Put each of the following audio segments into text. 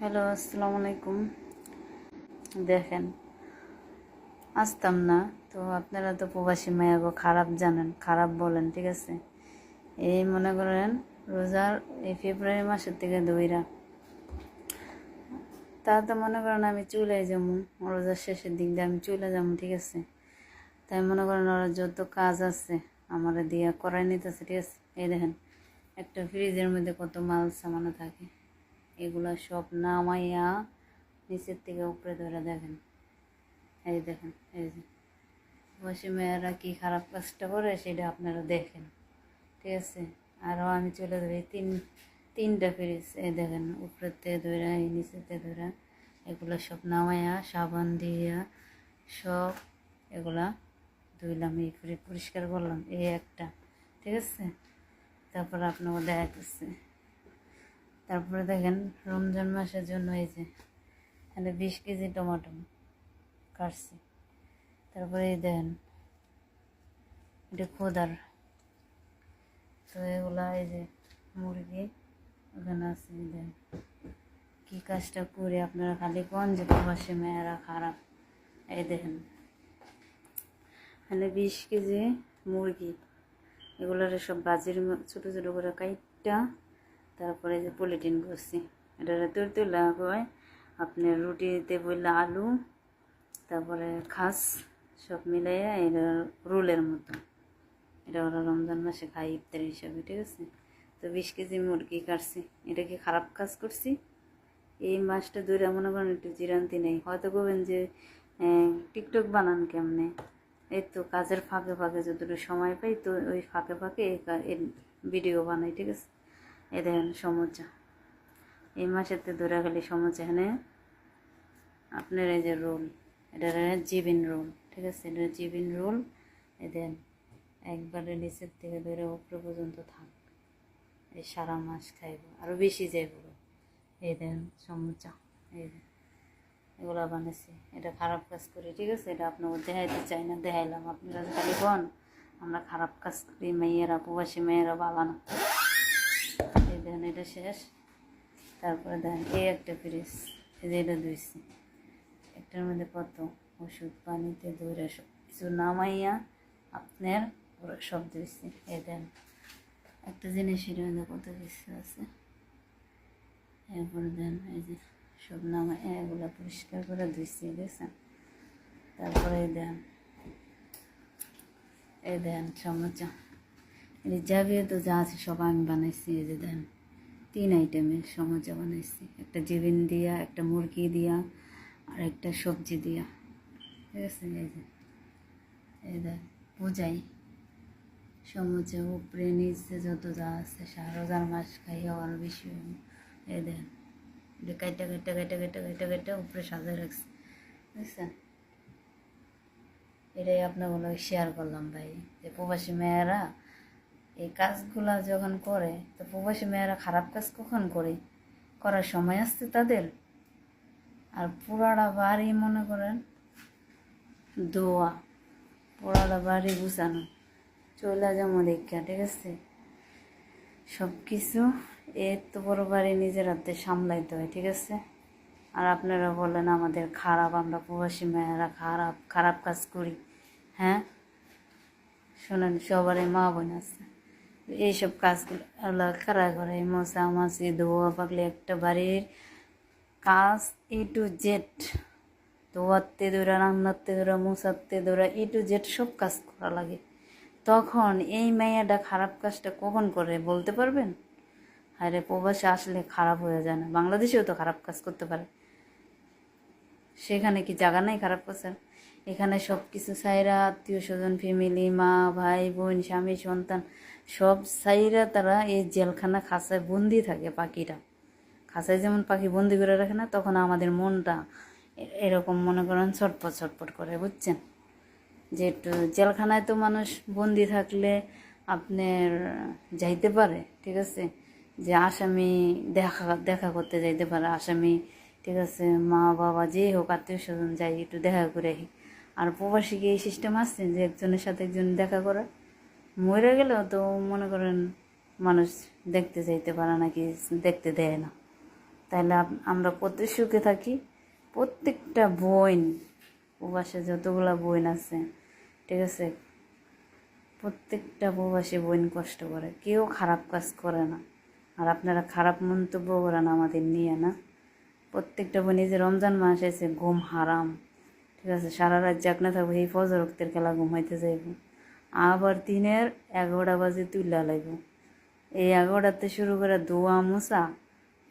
Hello, আসসালামু আলাইকুম। দেখেন, আসতাম না, তো আপনারা তো প্রবাসী মায়াগো খারাপ জানেন, খারাপ বলেন, ঠিক আছে? এই মনে করেন, রোজার এই ফেব্রুয়ারি মাসের থেকে দইরা। তা তো মনে করেন আমি চলে যাব রোজার শেষের দিক দিয়ে আমি চলে যাব, ঠিক আছে? তাই মনে করেন ওরা যত কাজ আছে, আমার দিয়া করাই নিতেছে, ঠিক আছে? এই দেখেন, একটা ফ্রিজের মধ্যে কত মাল সামানো থাকে। এগুলা সব নামাইয়া নিচের থেকে উপরে ধরে দেখেন। এই দেখেন, এই যে। বসে মেয়েরা কী খারাপ কাজটা করে সেটা আপনারা দেখেন, ঠিক আছে? আরও আমি চলে ধরি তিন, তিনটা ফ্রিজ এই দেখেন, উপরেতে ধরে এই নিচেতে ধরে এগুলো সব নামাইয়া সাবান দিয়া সব এগুলা ধুইলাম, এই ফ্রিজ পরিষ্কার করলাম, এই একটা, ঠিক আছে? তারপর আপনাকে দেখাইতেছে। তারপরে দেখেন রমজান মাসের জন্য এই যে, এখানে বিশ কেজি টমাটো কাটছি। তারপরে এই দেখেন, এটা খোদার। তো এগুলা এই যে মুরগি, ওখানে আছে দেখেন। কী কাজটা করে আপনারা খালি কোন যে প্রবাসী মেয়েরা খারাপ। এই দেখেন, এখানে বিশ কেজি মুরগি। এগুলোর সব বাজির ছোটো ছোটো করে কাইটটা তারপরে যে পলিটিন করছি। এটা তুল তুলা হয়। আপনার রুটিতে বললে আলু, তারপরে খাস, সব মিলাইয়া এটা রোলের মতো। এটা ওরা রমজান মাসে খাই ইফতার হিসাবে, ঠিক আছে? তো বিশ কেজি মুরগি কাটছি। এটা কি খারাপ কাজ করছি? এই মাসটা ধরে মনে করেন একটু জিরান্তি নেই। হয়তো করবেন যে টিকটক বানান কেমনে? এই তো কাজের ফাঁকে ফাঁকে যতটুকু সময় পাই, তো ওই ফাঁকে ফাঁকে এই ভিডিও বানাই, ঠিক আছে? এই দেখেন সমুচা। এই মাসেতে ধরে খালি সমুচা এখানে। আপনার এই যে রোল, এটা জিবিন রোল, ঠিক আছে? এটা জিবিন রোল। এই দেন একবারে নিচের থেকে ধরে উপরে পর্যন্ত থাক। এই সারা মাস খাইব আরও বেশি যাইব এই দেন সমুচা, এই এগুলো বানাইছি। এটা খারাপ কাজ করি, ঠিক আছে? এটা আপনাকে দেখাইতে চাই না, দেখাইলাম। আপনারা খালি বন আমরা খারাপ কাজ করি মেয়েরা প্রবাসী মেয়েরা বাবা না। দেখেন এটা শেষ। তারপরে দেখেন এই একটা ফ্রিজ, এই যে এটা ধুইছি। একটার মধ্যে কত ওষুধ, পানিতে ধরে সব কিছু নামাইয়া আপনার সব ধুইছি। এই দেন, একটা জিনিসের মধ্যে কত কিছু আছে। এরপরে দেন, এই যে সব নামাই, এগুলো পরিষ্কার করে ধুইছি, দেখছেন? তারপরে দেন, এই দেন চামচা এই যাবে তো যা আছে সব আমি বানাইছি, এই যে দেন। তিন আইটেমের সমোচা বানাইছি। একটা জিবিন দিয়া, একটা মুরগি দিয়া, আর একটা সবজি দিয়া। ঠিক আছে, এই যে, এই দেন পূজাই সমুচা উপরে নিচে যত যা আছে রোজার মাস খাইয়া আরও বেশি এই দেন এটা কাইটা কাইটা কাইটা কাইটা কাইটা উপরে সাজায় রাখছি। বুঝছেন এটাই আপনাগুলো শেয়ার করলাম ভাই। যে প্রবাসী মেয়েরা এই কাজগুলা যখন করে, তো প্রবাসী মেয়েরা খারাপ কাজ কখন করে? করার সময় আসছে তাদের। আর পুরাটা বাড়ি, মনে করেন, দোয়া। পুরাটা বাড়ি গুছানো। চলে যাব দেখা ঠিক আছে? সব কিছু এর তো বড় বাড়ি নিজের হাতে সামলাইতে হয়, ঠিক আছে? আর আপনারা বলেন, আমাদের খারাপ, আমরা প্রবাসী মেয়েরা খারাপ খারাপ কাজ করি। হ্যাঁ? শোনেন, সবারই মা বোন আছে। এইসব কাজগুলো আল্লাহ কারা করে, মশা মাছি, ধোয়া পাকলে একটা বাড়ির কাজ এ টু জেড ধোয়াতে ধরা, রান্নাতে ধরা মশাতে ধরা এ টু জেড সব কাজ করা লাগে। তখন এই মেয়েটা খারাপ কাজটা কখন করে বলতে পারবেন? আরে প্রবাসে আসলে খারাপ হয়ে যায় না। বাংলাদেশেও তো খারাপ কাজ করতে পারে। সেখানে কি জায়গা নাই খারাপ কাজের? এখানে সব কিছু সাইরা আত্মীয় স্বজন ফ্যামিলি, মা, ভাই, বোন, স্বামী, সন্তান, সব সাইরা তারা এই জেলখানা খাঁচায় বন্দি থাকে পাখিরা। খাঁচায় যেমন পাখি বন্দি করে রাখে না, তখন আমাদের মনটা এরকম মনে করেন ছটপট ছটপট করে, বুঝছেন? যে একটু জেলখানায় তো মানুষ বন্দি থাকলে আপনার যাইতে পারে, ঠিক আছে? যে আসামি দেখা দেখা করতে যাইতে পারে, আসামি, ঠিক আছে? মা, বাবা, যেই হোক আত্মীয় স্বজন যাই একটু দেখা করে আর প্রবাসী গিয়ে এই সিস্টেম আছে যে একজনের সাথে একজন দেখা করা? মরে গেলেও তো মনে করেন মানুষ দেখতে যাইতে পারে নাকি দেখতে দেয় না। তাহলে আমরা কত সুখে থাকি। প্রত্যেকটা বোন প্রবাসে যতগুলা বোন আছে, ঠিক আছে? প্রত্যেকটা প্রবাসী বোন কষ্ট করে, কেউ খারাপ কাজ করে না। আর আপনারা খারাপ মন্তব্য করেন আমাদের নিয়ে না। প্রত্যেকটা বোন যে রমজান মাস এসে ঘুম হারাম। ঠিক আছে, সারা রাত জাগ না থাকব এই ফজর রক্তের খেলা ঘুমাইতে যাইব। আবার দিনের এগারোটা বাজে তুইলা লাগবো এই এগারোটাতে শুরু করে ধোয়া মুসা,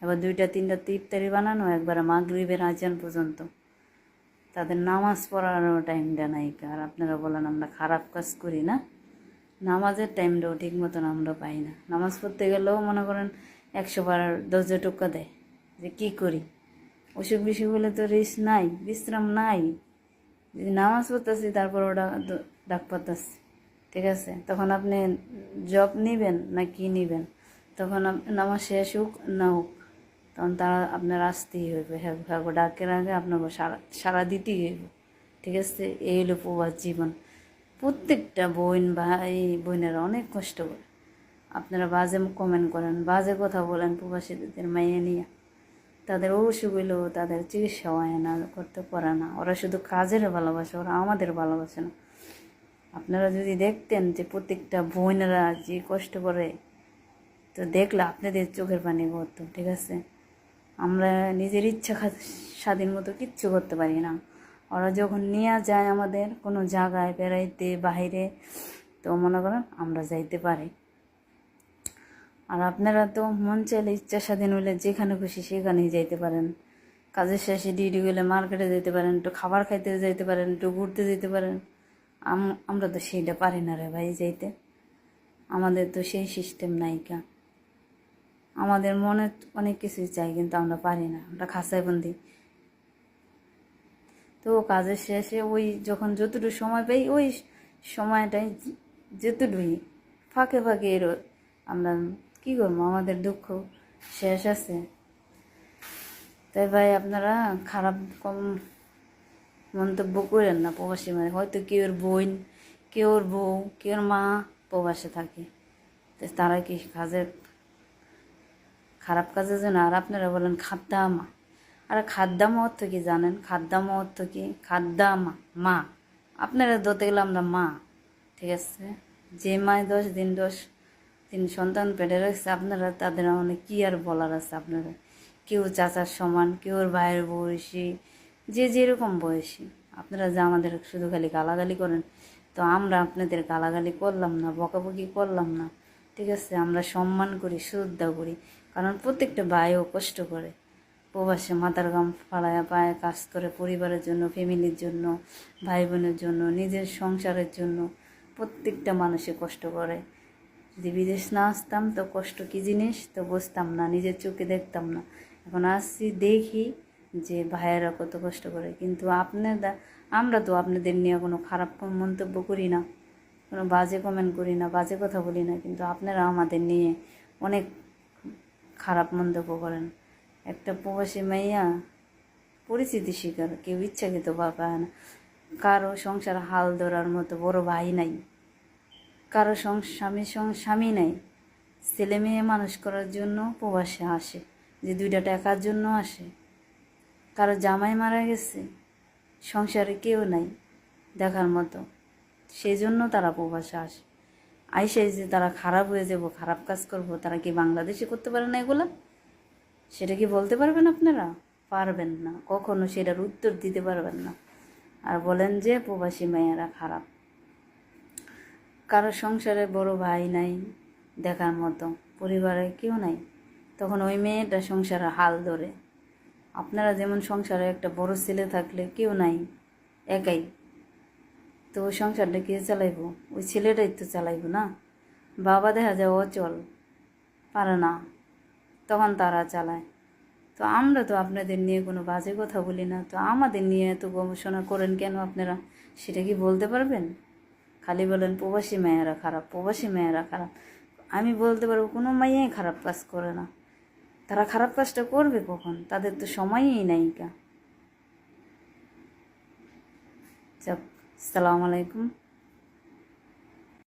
এবার দুইটা, তিনটা ইফতারি বানানো, একবার মাগরিবের আজান পর্যন্ত। তাদের নামাজ পড়ানোর টাইমটা নাই, আর আপনারা বলেন আমরা খারাপ কাজ করি না। নামাজের টাইমটাও ঠিক মতন আমরা পাই না। নামাজ পড়তে গেলেও মনে করেন একশো বার দরজা টোকা দেয় যে কী করি? অসুখ বিসুখ হলে তো রেস্ট নাই, বিশ্রাম নাই। নামাজ পড়তেছি, তারপর ওটা ডাক পাতাছি। ঠিক আছে? তখন আপনি জব নেবেন না কি নেবেন? তখন নামাজ শেষ হোক না হোক, তখন তারা আপনার আসতেই হইবে। হ্যাঁ হ্যাঁ ডাকের আগে আপনার সারা সারা দিতেই হইব। ঠিক আছে? এই হলো প্রবাস জীবন। প্রত্যেকটা বোন ভাই, বোনেরা অনেক কষ্ট করে। আপনারা বাজে কমেন্ট করেন, বাজে কথা বলেন প্রবাসীদের মাইয়া নিয়ে। তাদের হইলেও তাদের চিকিৎসা হয় না, করতে পারে না। ওরা শুধু কাজের ভালোবাসে, ওরা আমাদের ভালোবাসে না। আপনারা যদি দেখতেন যে প্রত্যেকটা বোনেরা যে কষ্ট করে, তো দেখলে আপনাদের চোখের পানি পড়তো, ঠিক আছে? আমরা নিজের ইচ্ছা স্বাধীন মতো কিচ্ছু করতে পারি না। ওরা যখন নিয়ে যায় আমাদের কোনো জায়গায়, বেড়াইতে বাইরে তো মনে করেন আমরা যাইতে পারি। আর আপনারা তো মন চাইলে ইচ্ছা স্বাধীন হলে যেখানে খুশি সেখানেই যাইতে পারেন। কাজের শেষে ডিউটি গেলে মার্কেটে যেতে পারেন, একটু খাবার খাইতে যেতে পারেন, একটু ঘুরতে যেতে পারেন। আমরা তো সেইটা পারি না রে ভাই যাইতে। আমাদের তো সেই সিস্টেম নাইকা। আমাদের মনে অনেক কিছুই চাই, কিন্তু আমরা পারি না। আমরা খাসায় বন্দি। তো কাজের শেষে ওই যখন যতটুকু সময় পাই, ওই সময়টাই যতটুকুই ফাঁকে ফাঁকে এর আমরা কী করব? আমাদের দুঃখ শেষ আছে। তাই ভাই, আপনারা খারাপ কম মন্তব্য করেন না প্রবাসী মানে। হয়তো কেউর বোন কেউর বউ কেউর মা প্রবাসে থাকে। তারা কি কাজের খারাপ কাজের জন্য? আর আপনারা বলেন খাদ্দামা আর খাদ্দামা অর্থ কি জানেন? খাদ্দামা অর্থ কি? খাদ্দামা মা। আপনারা ধরতে গেলে আমরা মা, ঠিক আছে? যে মায় দশ, দিন দশ তিন সন্তান পেটে রয়েছে আপনারা, তাদের অনেক কী আর বলার আছে আপনারা কেউ চাচার সমান, কেউ ভাইয়ের বয়সী, যে যেরকম বয়সী। আপনারা যে আমাদের শুধু খালি গালাগালি করেন, তো আমরা আপনাদের গালাগালি করলাম না, বকাবকি করলাম না। ঠিক আছে, আমরা সম্মান করি, শ্রদ্ধা করি, কারণ প্রত্যেকটা ভাইও কষ্ট করে। প্রবাসে মাথার গাম ফালায়া পায়ে কাজ করে, পরিবারের জন্য, ফ্যামিলির জন্য, ভাই বোনের জন্য, নিজের সংসারের জন্য প্রত্যেকটা মানুষে কষ্ট করে। যদি বিদেশ না আসতাম তো কষ্ট কী জিনিস? তো বুঝতাম না, নিজের চোখে দেখতাম না। এখন আসছি, দেখি যে ভাইয়েরা কত কষ্ট করে। কিন্তু আপনারা, আমরা তো আপনাদের নিয়ে কোনো খারাপ মন্তব্য করি না। কোনো বাজে কমেন্ট করি না, বাজে কথা বলি না। কিন্তু আপনারা আমাদের নিয়ে অনেক খারাপ মন্তব্য করেন। একটা প্রবাসী মাইয়া পরিচিতি শিকার, কেউ ইচ্ছাকৃত বা পায় না। কারও সংসার হাল ধরার মতো বড় ভাই নাই। কারও স্বামীর সং, স্বামী নাই। ছেলে মেয়ে মানুষ করার জন্য প্রবাসে আসে, যে দুইটা টাকার জন্য আসে। কারও জামাই মারা গেছে, সংসারে কেউ নাই দেখার মতো। সেই জন্য তারা প্রবাসে আসে। আইসে যে তারা খারাপ হয়ে যাব, খারাপ কাজ করব, তারা কি বাংলাদেশে করতে পারে না এগুলো? সেটা কি বলতে পারবেন আপনারা? পারবেন না, কখনো সেটার উত্তর দিতে পারবেন না। আর বলেন যে, প্রবাসী মেয়েরা খারাপ। কারও সংসারে বড় ভাই নাই দেখার মতো, পরিবারে কেউ নাই। তখন ওই মেয়েটা সংসারে হাল ধরে। আপনারা যেমন সংসারে একটা বড় ছেলে থাকলে কেউ নাই, একাই। তো ওই সংসারটা কে চালাইব? ওই ছেলেটাই তো চালাইব না। বাবা দেখা যায় অচল, পারে না, তখন তারা চালায়। তো আমরা তো আপনাদের নিয়ে কোনো বাজে কথা বলি না। তো আমাদের নিয়ে এত গবেষণা করেন কেন আপনারা? সেটা কি বলতে পারবেন? খালি বলেন, প্রবাসী মেয়েরা খারাপ, প্রবাসী মেয়েরা খারাপ। আমি বলতে পারব, কোনো মাইয়াই খারাপ কাজ করে না। তারা খারাপ কাজটা করবে কখন? তাদের তো সময়ই নাই কা। সালামালাইকুম আলাইকুম।